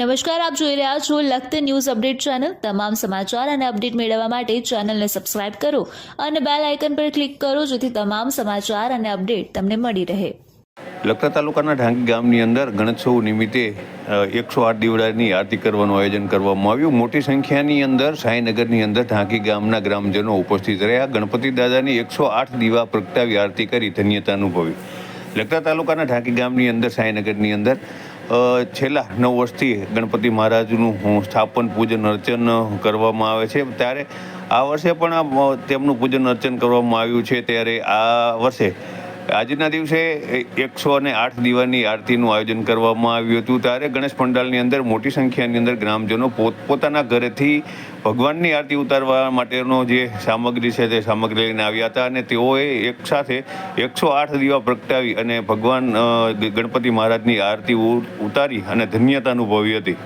નમસ્કાર, આપ જોઈ રહ્યા છો લખત ન્યૂઝ અપડેટ ચેનલ. તમામ સમાચાર અને અપડેટ મેળવવા માટે ચેનલને સબસ્ક્રાઇબ કરો અને બેલ આઇકન પર ક્લિક કરો જેથી તમામ સમાચાર અને અપડેટ તમને મળી રહે. લખતર તાલુકાના ઢાંકી ગામની અંદર ગણેશોત્સવ નિમિત્તે એકસો આઠ દીવડાની આરતી કરવાનું આયોજન કરવામાં આવ્યું. મોટી સંખ્યાની અંદર સાંઈનગરની અંદર ઢાંકી ગામના ગ્રામજનો ઉપસ્થિત રહ્યા. ગણપતિ દાદાની એકસો આઠ દીવા પ્રગટાવી આરતી કરી ધન્યતા અનુભવી. લખતર તાલુકાના ઢાંકી ગામની અંદર, સાંઈનગરની અંદર છેલ્લા નવ વર્ષથી ગણપતિ મહારાજનું સ્થાપન, પૂજન, અર્ચન કરવામાં આવે છે. ત્યારે આ વર્ષે પણ તેમનું પૂજન, અર્ચન કરવામાં આવ્યું છે. ત્યારે આ વર્ષે આજના દિવસે એકસો અને આઠ દીવાની આરતીનું આયોજન કરવામાં આવ્યું હતું. ત્યારે ગણેશ પંડાલની અંદર મોટી સંખ્યાની અંદર ગ્રામજનો પોતપોતાના ઘરેથી ભગવાનની આરતી ઉતારવા માટેનો જે સામગ્રી છે તે સામગ્રી લઈને આવ્યા હતા અને તેઓએ એક સાથે એકસો આઠ દીવા પ્રગટાવી અને ભગવાન ગણપતિ મહારાજની આરતી ઉતારી અને ધન્યતા અનુભવી હતી.